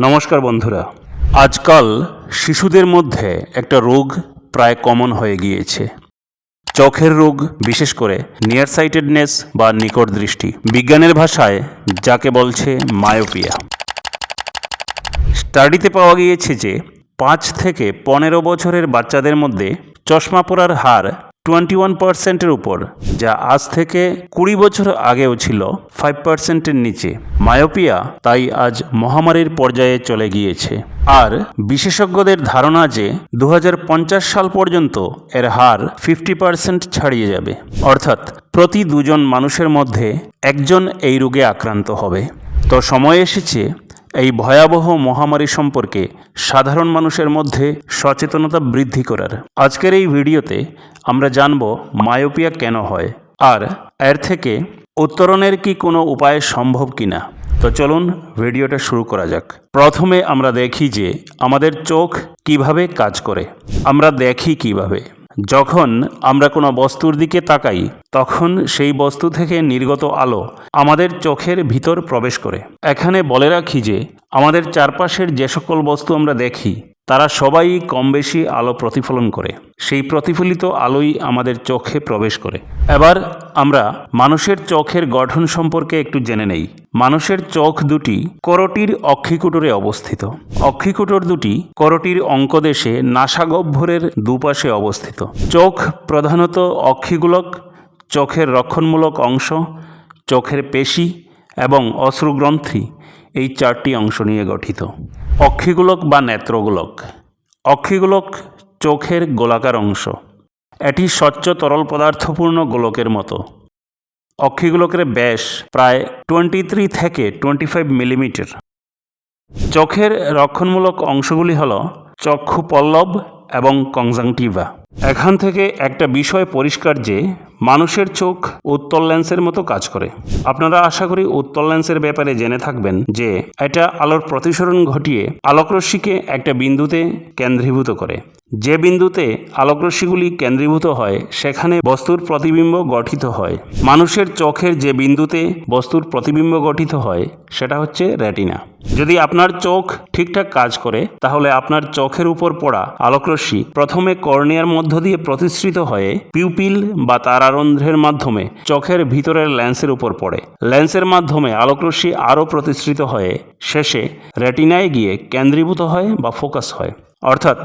নমস্কার বন্ধুরা। আজকাল শিশুদের মধ্যে একটা রোগ প্রায় কমন হয়ে গিয়েছে। চোখের রোগ, বিশেষ করে নিয়ার সাইটেডনেস বা নিকট দৃষ্টি। বিজ্ঞানের ভাষায় যাকে বলছে মায়োপিয়া স্টাডিতে পাওয়া গিয়েছে যে পাঁচ থেকে পনেরো বছরের বাচ্চাদের মধ্যে চশমা পরার হার টোয়েন্টি ওয়ান পার্সেন্টের উপর, যা আজ থেকে কুড়ি বছর আগেও ছিল ফাইভ পার্সেন্টের নিচে। মায়োপিয়া তাই আজ মহামারীর পর্যায়ে চলে গিয়েছে। আর বিশেষজ্ঞদের ধারণা যে দু হাজার পঞ্চাশ সাল পর্যন্ত এর হার ফিফটি পার্সেন্ট ছাড়িয়ে যাবে। অর্থাৎ প্রতি দুজন মানুষের মধ্যে একজন এই রোগে আক্রান্ত হবে। তো সময় এসেছে এই ভয়াবহ মহামারী সম্পর্কে সাধারণ মানুষের মধ্যে সচেতনতা বৃদ্ধি করার। আজকের এই ভিডিওতে আমরা জানব মায়োপিয়া কেন হয় আর এর থেকে উত্তরণের কি কোনো উপায় সম্ভব কিনা। তো চলুন ভিডিওটা শুরু করা যাক। প্রথমে আমরা দেখি যে আমাদের চোখ কীভাবে কাজ করে। আমরা দেখি কীভাবে। যখন আমরা কোনো বস্তুর দিকে তাকাই, তখন সেই বস্তু থেকে নির্গত আলো আমাদের চোখের ভিতর প্রবেশ করে। এখানে বলে রাখি যে, আমাদের চারপাশের যে সকল বস্তু আমরা দেখি তারা সবাই কম বেশি আলো প্রতিফলন করে। সেই প্রতিফলিত আলোই আমাদের চোখে প্রবেশ করে। এবার আমরা মানুষের চোখের গঠন সম্পর্কে একটু জেনে নেই। মানুষের চোখ দুটি করটির অক্ষিকুটরে অবস্থিত। অক্ষিকুটর দুটি করটির অঙ্কদেশে নাসাগহ্বরের দুপাশে অবস্থিত। চোখ প্রধানত অক্ষিগুলক, চোখের রক্ষণমূলক অংশ, চোখের পেশি এবং অশ্রুগ্রন্থি এই চারটি অংশ নিয়ে গঠিত। অক্ষিগোলক বা নেত্রগোলক। অক্ষিগোলক চোখের গোলাকার অংশ। এটি স্বচ্ছ তরল পদার্থপূর্ণ গোলকের মতো। অক্ষিগোলকের ব্যাস প্রায় টোয়েন্টি থ্রি থেকে টোয়েন্টি ফাইভ মিলিমিটার। চোখের রক্ষণমূলক অংশগুলি হল চক্ষু পল্লব এবং কংজাংটিভা এখান থেকে একটা বিষয় পরিষ্কার যে মানুষের চোখ উত্তল লেন্সের মতো কাজ করে। আপনারা আশা করি উত্তল লেন্সের ব্যাপারে জেনে থাকবেন যে এটা আলোর প্রতিসরণ ঘটিয়ে আলোকরশ্মিকে একটা বিন্দুতে কেন্দ্রীভূত করে। যে বিন্দুতে আলোকরশ্মিগুলি কেন্দ্রীভূত হয়, সেখানে বস্তুর প্রতিবিম্ব গঠিত হয়। মানুষের চোখের যে বিন্দুতে বস্তুর প্রতিবিম্ব গঠিত হয়, সেটা হচ্ছে রেটিনা। যদি আপনার চোখ ঠিকঠাক কাজ করে, তাহলে আপনার চোখের উপর পড়া আলোকরশ্মি প্রথমে কর্নিয়ার মধ্য দিয়ে প্রতিসৃত হয়ে পিউপিল বা তারারন্ধ্রের মাধ্যমে চোখের ভিতরের ল্যান্সের উপর পড়ে। ল্যান্সের মাধ্যমে আলোকরশ্মি আরও প্রতিষ্ঠিত হয়ে শেষে রেটিনায় গিয়ে কেন্দ্রীভূত হয় বা ফোকাস হয়। অর্থাৎ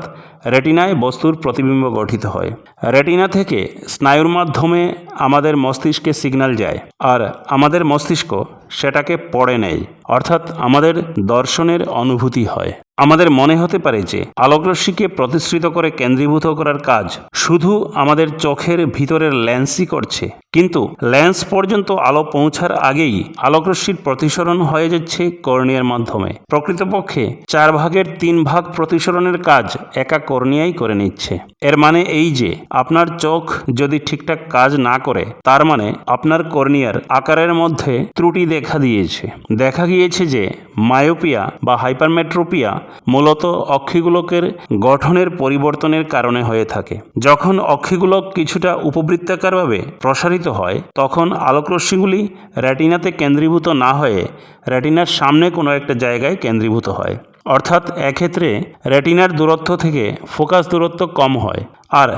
রেটিনায় বস্তুর প্রতিবিম্ব গঠিত হয়। রেটিনা থেকে স্নায়ুর মাধ্যমে আমাদের মস্তিষ্কে সিগন্যাল যায়, আর আমাদের মস্তিষ্ক সেটাকে পড়ে নেয়, অর্থাৎ আমাদের দর্শনের অনুভূতি হয়। আমাদের মনে হতে পারে যে আলোকরশ্মিকে প্রতিসৃত করে কেন্দ্রীভূত করার কাজ শুধু আমাদের চোখের ভিতরের লেন্সই করছে, কিন্তু লেন্স পর্যন্ত আলো পৌঁছার আগেই আলোকরশ্মির প্রতিসরণ হয়ে যাচ্ছে কর্নিয়ার মাধ্যমে। প্রকৃতপক্ষে চার ভাগের তিন ভাগ প্রতিসরণের কাজ একা কর্নিয়াই করে নিচ্ছে। এর মানে এই যে, আপনার চোখ যদি ঠিকঠাক কাজ না করে, তার মানে আপনার কর্নিয়ার আকারের মধ্যে ত্রুটি দেখা দিয়েছে। দেখা গিয়েছে যে মায়োপিয়া বা হাইপারমেট্রোপিয়া মূলত অক্ষিগুলোকের গঠনের পরিবর্তনের কারণে হয়ে থাকে। যখন অক্ষিগুলোক কিছুটা উপবৃত্তাকারভাবে প্রসারিত হয়, তখন আলোকরশ্মিগুলি রেটিনাতে কেন্দ্রীভূত না হয়ে রেটিনার সামনে কোনো একটা জায়গায় কেন্দ্রীভূত হয়। অর্থাৎ এক্ষেত্রে রেটিনার দূরত্ব থেকে ফোকাস দূরত্ব কম হয়। আর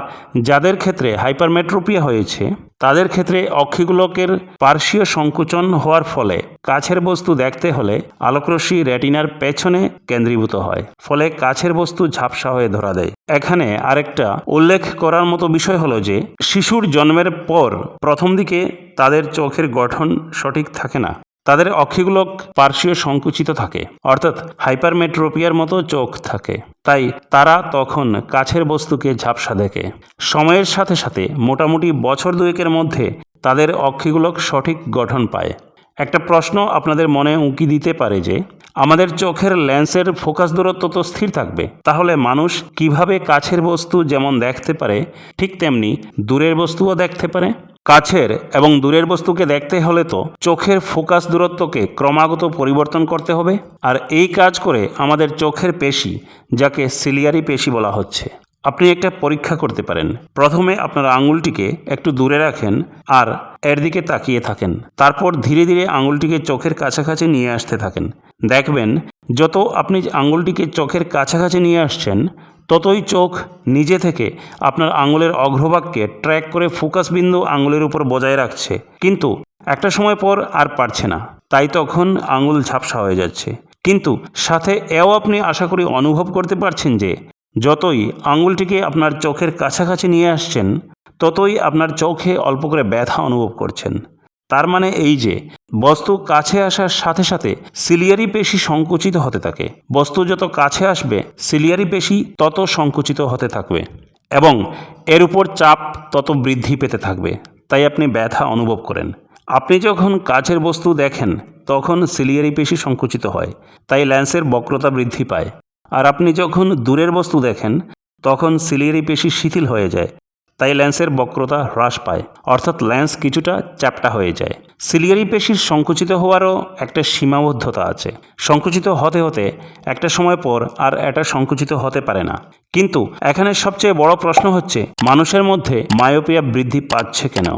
যাদের ক্ষেত্রে হাইপারমেট্রোপিয়া হয়েছে তাদের ক্ষেত্রে অক্ষিগুলোকের পার্শ্বীয় সংকুচন হওয়ার ফলে কাছের বস্তু দেখতে হলে আলোকরশ্মি রেটিনার পেছনে কেন্দ্রীভূত হয়, ফলে কাছের বস্তু ঝাপসা হয়ে ধরা দেয়। এখানে আরেকটা উল্লেখ করার মতো বিষয় হলো যে, শিশুর জন্মের পর প্রথম দিকে তাদের চোখের গঠন সঠিক থাকে না। তাদের অক্ষিগুলোক পার্শ্বীয় সংকুচিত থাকে, অর্থাৎ হাইপারমেট্রোপিয়ার মতো চোখ থাকে। তাই তারা তখন কাছের বস্তুকে ঝাপসা দেখে। সময়ের সাথে সাথে মোটামুটি বছর দুয়েকের মধ্যে তাদের অক্ষিগুলোক সঠিক গঠন পায়। একটা প্রশ্ন আপনাদের মনে উঁকি দিতে পারে যে, আমাদের চোখের লেন্সের ফোকাস দূরত্ব তো স্থির থাকবে, তাহলে মানুষ কীভাবে কাছের বস্তু যেমন দেখতে পারে, ঠিক তেমনি দূরের বস্তুও দেখতে পারে? কাছের এবং দূরের বস্তুকে দেখতে হলে তো চোখের ফোকাস দূরত্বকে ক্রমাগত পরিবর্তন করতে হবে। আর এই কাজ করে আমাদের চোখের পেশি, যাকে সিলিয়ারি পেশি বলা হচ্ছে, আপনি একটা পরীক্ষা করতে পারেন। প্রথমে আপনার আঙুলটিকে একটু দূরে রাখেন আর এর দিকে তাকিয়ে থাকেন। তারপর ধীরে ধীরে আঙুলটিকে চোখের কাছাকাছি নিয়ে আসতে থাকেন। দেখবেন, যত আপনি আঙুলটিকে চোখের কাছাকাছি নিয়ে আসছেন ততই চোখ নিজে থেকে আপনার আঙুলের অগ্রভাগকে ট্র্যাক করে ফোকাস বিন্দু আঙুলের উপর বজায় রাখছে। কিন্তু একটা সময় পর আর পারছে না। তাই তখন আঙুল ঝাপসা হয়ে যাচ্ছে। কিন্তু সাথে এও আপনি আশা করি অনুভব করতে পারছেন যে, যতই আঙুলটিকে আপনার চোখের কাছাকাছি নিয়ে আসছেন, ততই আপনার চোখে অল্প করে ব্যথা অনুভব করছেন। তার মানে এই যে, বস্তু কাছে আসার সাথে সাথে সিলিয়ারি পেশি সংকুচিত হতে থাকে। বস্তু যত কাছে আসবে, সিলিয়ারি পেশি তত সংকুচিত হতে থাকবে এবং এর উপর চাপ তত বৃদ্ধি পেতে থাকবে। তাই আপনি ব্যথা অনুভব করেন। আপনি যখন কাছের বস্তু দেখেন, তখন সিলিয়ারি পেশি সংকুচিত হয়, তাই ল্যান্সের বক্রতা বৃদ্ধি পায়। আর আপনি যখন দূরের বস্তু দেখেন, তখন সিলিয়ারি পেশি শিথিল হয়ে যায়। তাই ল্যান্সের বক্রতা হ্রাস পায়। অর্থাৎ ল্যান্স কিছুটা চ্যাপটা হয়ে যায়। সিলিয়ারি পেশির সংকুচিত হওয়ারও একটা সীমাবদ্ধতা আছে। সংকুচিত হতে হতে একটা সময় পর আর এটা সংকুচিত হতে পারে না। কিন্তু এখানে সবচেয়ে বড় প্রশ্ন হচ্ছে, মানুষের মধ্যে মায়োপিয়া বৃদ্ধি পাচ্ছে কেন?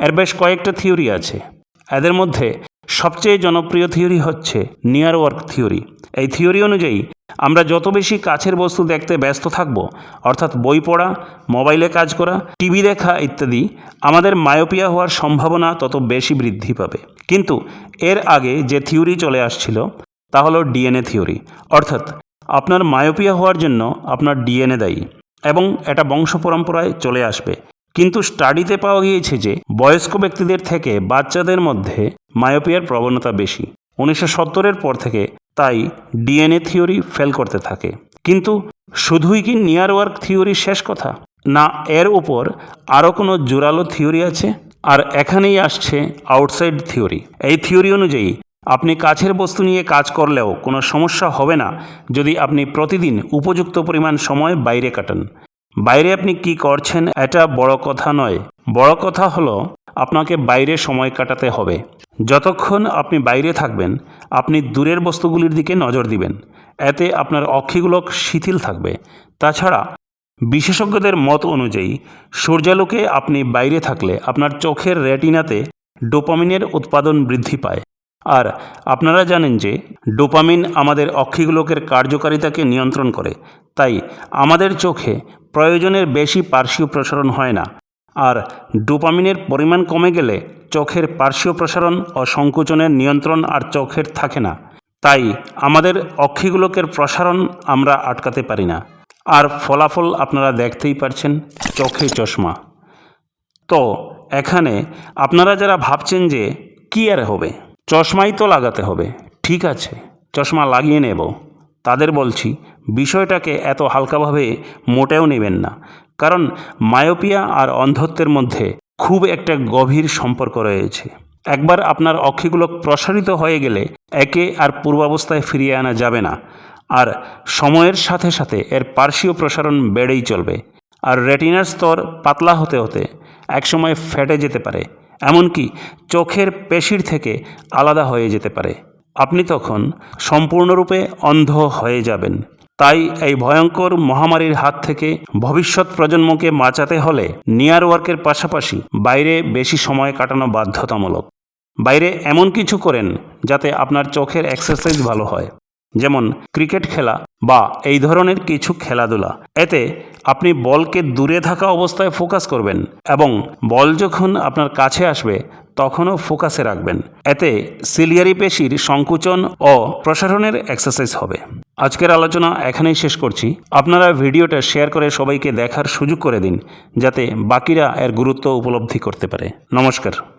এর বেশ কয়েকটা থিওরি আছে। এদের মধ্যে সবচেয়ে জনপ্রিয় থিওরি হচ্ছে নিয়ার ওয়ার্ক থিওরি। এই থিওরি অনুযায়ী আমরা যত বেশি কাছের বস্তু দেখতে ব্যস্ত থাকব, অর্থাৎ বই পড়া, মোবাইলে কাজ করা, টিভি দেখা ইত্যাদি, আমাদের মায়োপিয়া হওয়ার সম্ভাবনা তত বেশি বৃদ্ধি পাবে। কিন্তু এর আগে যে থিওরি চলে আসছিল, তা হলো ডিএনএ থিওরি। অর্থাৎ আপনার মায়োপিয়া হওয়ার জন্য আপনার ডিএনএ দায়ী এবং এটা বংশ পরম্পরায় চলে আসবে। কিন্তু স্টাডিতে পাওয়া গিয়েছে যে বয়স্ক ব্যক্তিদের থেকে বাচ্চাদের মধ্যে মায়োপিয়ার প্রবণতা বেশি। উনিশশো সত্তরের পর থেকে তাই ডিএনএ থিওরি ফেল করতে থাকে। কিন্তু শুধুই কি নিয়ার ওয়ার্ক থিওরি শেষ কথা? না, এর উপর আরও কোনো জোরালো থিওরি আছে? আর এখানেই আসছে আউটসাইড থিওরি। এই থিওরি অনুযায়ী, আপনি কাছের বস্তু নিয়ে কাজ করলেও কোনো সমস্যা হবে না যদি আপনি প্রতিদিন উপযুক্ত পরিমাণ সময় বাইরে কাটান। বাইরে আপনি কি করছেন এটা বড় কথা নয়। বড় কথা হলো আপনাকে বাইরে সময় কাটাতে হবে। যতক্ষণ আপনি বাইরে থাকবেন, আপনি দূরের বস্তুগুলির দিকে নজর দিবেন। এতে আপনার অক্ষিগুলো শিথিল থাকবে। তাছাড়া, বিশেষজ্ঞদের মত অনুযায়ী, সূর্যালোকে আপনি বাইরে থাকলে আপনার চোখের রেটিনাতে ডোপামিনের উৎপাদন বৃদ্ধি পায়। আর আপনারা জানেন যে, ডোপামিন আমাদের অক্ষিগোলকের কার্যকারিতাকে নিয়ন্ত্রণ করে। তাই আমাদের চোখে প্রয়োজনের বেশি পার্শ্বীয় প্রসারণ হয় না। আর ডোপামিনের পরিমাণ কমে গেলে চোখের পার্শ্বীয় প্রসারণ ও সংকোচনের নিয়ন্ত্রণ আর চোখের থাকে না। তাই আমাদের অক্ষিগুলোকের প্রসারণ আমরা আটকাতে পারি না। আর ফলাফল আপনারা দেখতেই পারছেন চোখে চশমা। তো এখানে আপনারা যারা ভাবছেন যে কী আর হবে, চশমাই তো লাগাতে হবে। ঠিক আছে, চশমা লাগিয়ে নেব। তাদের বলছি, বিষয়টাকে এত হালকাভাবে মোটেও নেবেন না। কারণ মায়োপিয়া আর অন্ধত্বের মধ্যে খুব একটা গভীর সম্পর্ক রয়েছে। একবার আপনার অক্ষিগুলো প্রসারিত হয়ে গেলে একে আর পূর্বাবস্থায় ফিরিয়ে আনা যাবে না। আর সময়ের সাথে সাথে এর পার্শ্বীয় প্রসারণ বেড়েই চলবে। আর রেটিনার স্তর পাতলা হতে হতে একসময় ফেটে যেতে পারে। এমনকি চোখের পেশির থেকে আলাদা হয়ে যেতে পারে। আপনি তখন সম্পূর্ণরূপে অন্ধ হয়ে যাবেন। তাই এই ভয়ঙ্কর মহামারীর হাত থেকে ভবিষ্যৎ প্রজন্মকে বাঁচাতে হলে নিয়ার ওয়ার্কের পাশাপাশি বাইরে বেশি সময় কাটানো বাধ্যতামূলক। বাইরে এমন কিছু করেন যাতে আপনার চোখের এক্সারসাইজ ভালো হয়। যেমন ক্রিকেট খেলা বা এই ধরনের কিছু খেলাধুলা। এতে আপনি বলকে দূরে থাকা অবস্থায় ফোকাস করবেন এবং বল যখন আপনার কাছে আসবে তখনও ফোকাসে রাখবেন। এতে সিলিয়ারি পেশির সংকুচন ও প্রসারণের এক্সারসাইজ হবে। আজকের আলোচনা এখানেই শেষ করছি। আপনারা ভিডিওটা শেয়ার করে সবাইকে দেখার সুযোগ করে দিন, যাতে বাকিরা এর গুরুত্ব উপলব্ধি করতে পারে। নমস্কার।